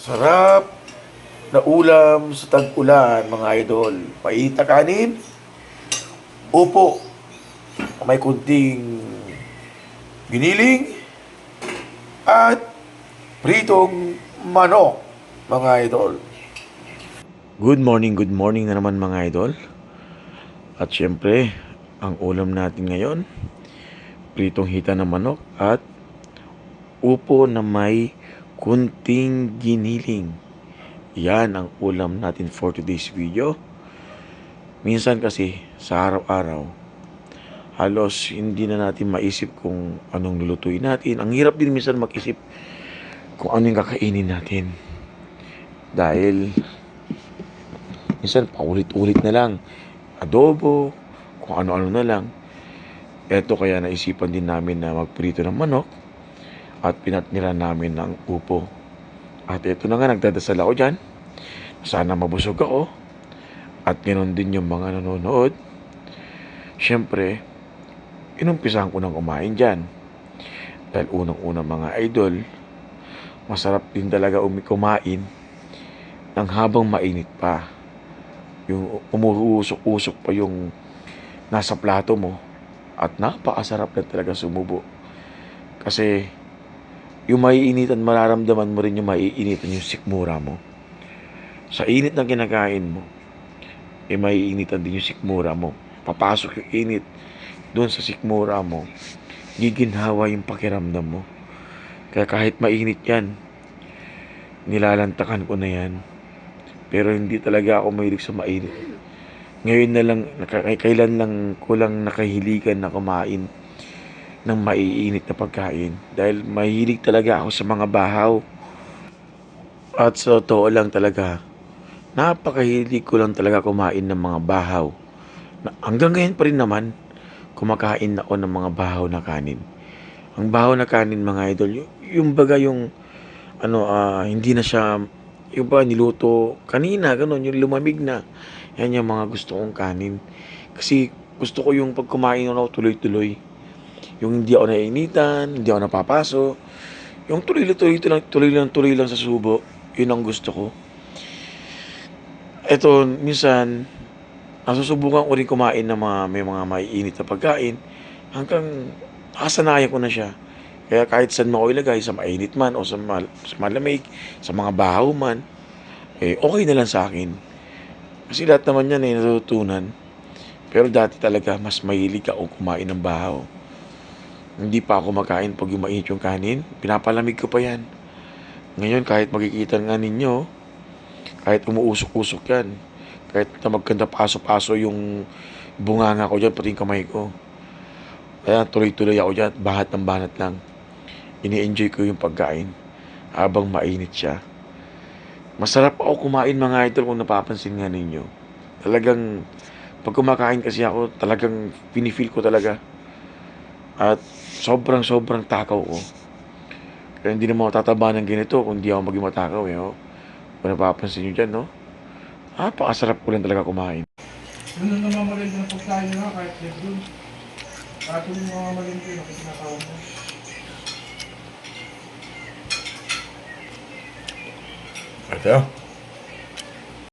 Masarap na ulam sa tag-ulan, mga idol. Paita kanin, upo, may kunting giniling, at pritong manok, mga idol. Good morning, good morning na naman mga idol. At syempre, ang ulam natin ngayon, pritong hita ng manok at upo na may kunting giniling. Yan ang ulam natin for today's video. Minsan kasi sa araw-araw, halos hindi na natin maisip kung anong lulutuin natin. Ang hirap din minsan mag-isip kung ano yung kakainin natin. Dahil minsan paulit-ulit na lang. Adobo, kung ano-ano na lang. Eto kaya naisipan din namin na magprito ng manok at pinatnira namin ng upo. At ito na nga, nagdadasal ako dyan. Sana mabusog ako. At ganoon din yung mga nanonood. Siyempre, inumpisahan ko nang kumain dyan. Dahil unang-unang mga idol, masarap din talaga umi kumain ng habang mainit pa. Yung umuusok-usok pa yung nasa plato mo. At napakasarap na talaga sumubo. Kasi yung maiinitan, mararamdaman mo rin yung maiinitan yung sikmura mo. Sa init ng kinakain mo, eh maiinitan din yung sikmura mo. Papasok yung init doon sa sikmura mo, giginhawa yung pakiramdam mo. Kaya kahit mainit yan, nilalantakan ko na yan. Pero hindi talaga ako mahilig sa mainit. Ngayon na lang, kailan lang ko lang nakahiligan na kumain ng maiinit na pagkain. Dahil mahilig talaga ako sa mga bahaw. At sa totoo lang talaga, napakahilig ko lang talaga kumain ng mga bahaw. Na, hanggang ngayon pa rin naman, kumakain ako ng mga bahaw na kanin. Ang bahaw na kanin mga idol, yung, yung baga yung ano, ah, hindi na siya, yung ba niluto kanina, ganun, yung lumamig na. Yan yung mga gusto kong kanin. Kasi gusto ko yung pag kumain ako tuloy-tuloy. Yung hindi ako naiinitan, hindi ako napapaso. Yung tuloy-tuloy lang, tuloy lang, tuloy lang sa subo. Yun ang gusto ko. Eto, minsan, nasusubukan ko rin kumain ng mga, may mga maiinit na pagkain hanggang nakasanayan ko na siya. Kaya kahit saan mo ako ilagay, sa mainit man o sa, mal, sa malamig, sa mga bahaw man, eh, okay na lang sa akin. Kasi lahat naman yan ay natutunan. Pero dati talaga, mas mahilig ako kumain ng bahaw. Hindi pa ako makain pag yung mainit yung kanin. Pinapalamig ko pa yan. Ngayon, kahit makikita nga ninyo, kahit umuusok-usok yan, kahit na magkanda paso-paso yung bunganga ko dyan, pati yung kamay ko. Kaya tuloy-tuloy ako dyan, bahat ng banat lang. Ini-enjoy ko yung pagkain habang mainit siya. Masarap ako kumain mga idol kung napapansin nga ninyo. Talagang, pag kumakain kasi ako, talagang pinifeel ko talaga. At sobrang sobrang takaw ko. Kaya hindi naman ako tataba ng ganito kung hindi ako maging matakaw eh. Oh. Kung napapansin nyo dyan, no? Napakasarap ko lang talaga kumain. Yun ang namamagalin ng pagkain nila kahit live dun. Kahit yung namamagalin ko yun, kasi tinatawag mo. Ito.